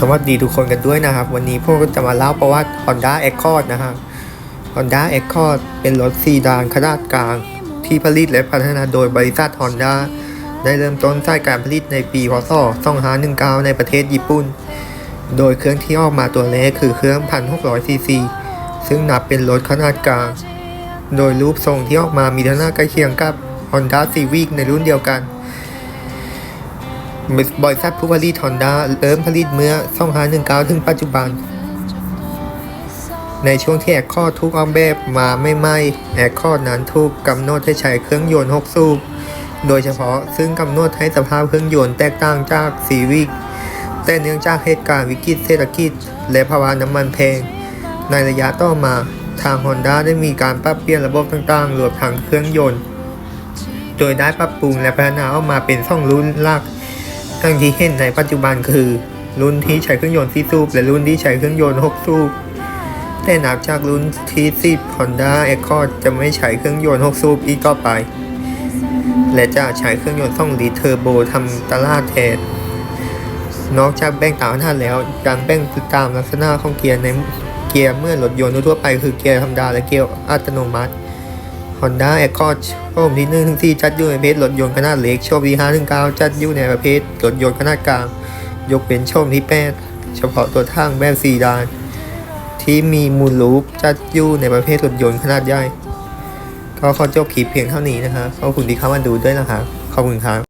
สวัสดีทุกคนกันด้วยนะครับ วันนี้พวกเราจะมาเล่าประวัติ Honda Accord นะครับ Honda Accord เป็นรถซีดานขนาดกลาง ที่ผลิตและพัฒนาโดยบริษัท Honda ได้เริ่มต้นสายการผลิตในปีพศ 2519 ในประเทศญี่ปุ่น โดยเครื่องที่ออกมาตัวแรกคือเครื่อง 1,600ซีซีซึ่งนับเป็นรถขนาดกลาง โดยรูปทรงที่ออกมามีลักษณะใกล้เคียงกับ Honda Civic ในรุ่นเดียวกัน บริษัทผู้ผลิตฮอนด้าเริ่มผลิตเมื่อ2519 ถึงปัจจุบัน ในช่วงที่แอคคอร์ดถูกออกแบบมาไม่ไม่แอคคอร์นั้นถูกกำหนดให้ใช้เครื่องยนต์ 6 สูบโดยเฉพาะซึ่งกำหนดให้สภาพเครื่องยนต์แตกต่างจากซีวิกแต่เนื่องจากเหตุการณ์วิกฤตเศรษฐกิจ และภาวะน้ำมันแพง ในระยะต่อมาทาง Honda ได้มีการปรับเปลี่ยนระบบต่างๆรวมทั้งเครื่องยนต์ โดยได้ปรับปรุงและพัฒนาออกมาเป็นสองรุ่นหลักางที่เห็นในปัจจุบันคือ รุ่นที่ใช้เครื่องยนต์4สูบและรุ่นที่ใช้เครื่องยนต์6สูบแต่นับจากรุ่นที่10 Honda Accord จะไม่ใช้เครื่องยนต์6สูบอีกต่อไป และจะใช้เครื่องยนต์2ลิตรเทอร์โบทำตลาดแทนนอกจากแบ่งตามขนาดแล้วการแบ่งตามลักษณะของเกียร์ในเกียร์เมื่อรถยนต์ทั่วไปคือเกียร์ธรรมดาและเกียร์อัตโนมัติ Honda Accord โชคที่นึ่ง4จัดอยู่ในประเภทรถยนต์ขนาดเล็กโชคที่5 1 9จัดอยู่ในประเภทรถยนต์ขนาดกลาง ยกเป็นโชคที่8เฉพาะตัวทางแบบ4ดาน ที่มีมูลลูปจัดอยู่ในประเภทรถยนต์ขนาดใหญ่ก็ขอจบคลิปเพียงเท่านี้นะครับขอบคุณที่เข้ามาดูด้วยนะครับขอบคุณครับ